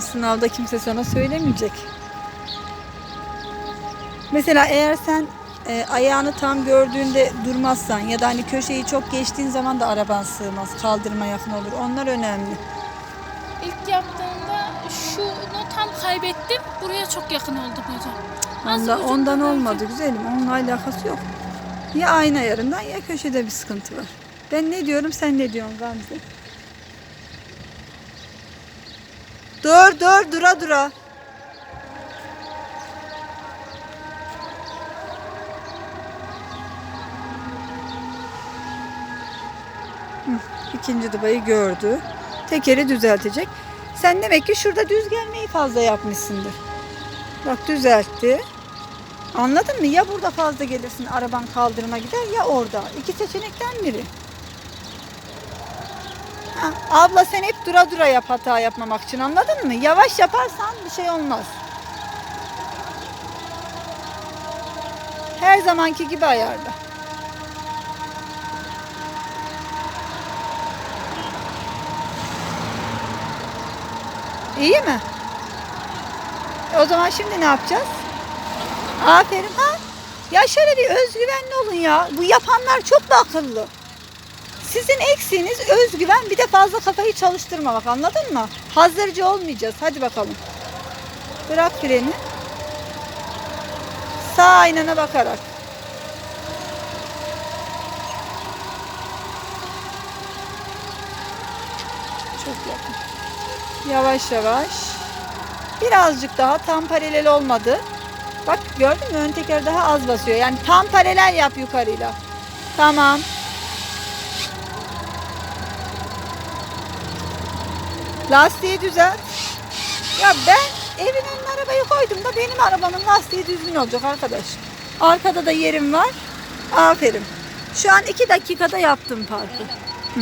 Sınavda kimse sana söylemeyecek. Mesela eğer sen e, ayağını tam gördüğünde durmazsan ya da hani köşeyi çok geçtiğin zaman da araban sığmaz. Kaldırıma yakın olur. Onlar önemli. İlk yaptığımda şunu tam kaybettim. Buraya çok yakın oldum hocam. Az Ondan, olmadı güzelim. Onunla alakası yok. Ya ayna yarından ya köşede bir sıkıntı var. Ben ne diyorum sen ne diyorsun Gamze? Dur dur dura dura. İkinci dubayı gördü. Tekeri düzeltecek. Sen demek ki şurada düz gelmeyi fazla yapmışsındır. Bak düzeltti. Anladın mı? Ya burada fazla gelirsin araban kaldırıma gider ya orada. İki seçenekten biri. Abla sen hep dura dura yap hata yapmamak için anladın mı? Yavaş yaparsan bir şey olmaz. Her zamanki gibi ayarla. İyi mi? O zaman şimdi ne yapacağız? Aferin ha. Ya şöyle bir özgüvenli olun ya. Bu yapanlar çok da akıllı. Sizin eksiğiniz özgüven bir de fazla kafayı çalıştırmamak anladın mı? Hazırcı olmayacağız. Hadi bakalım. Bırak freni. Sağ aynana bakarak. Çok yakın. Yavaş yavaş. Birazcık daha tam paralel olmadı. Bak gördün mü ön teker daha az basıyor. Yani tam paralel yap yukarıyla. Tamam. Lastiği düzelt. Ya ben önüne arabayı koydum da benim arabamın lastiği düzgün olacak arkadaş. Arkada da yerim var. Aferin. Şu an iki dakikada yaptım parkı. Hı.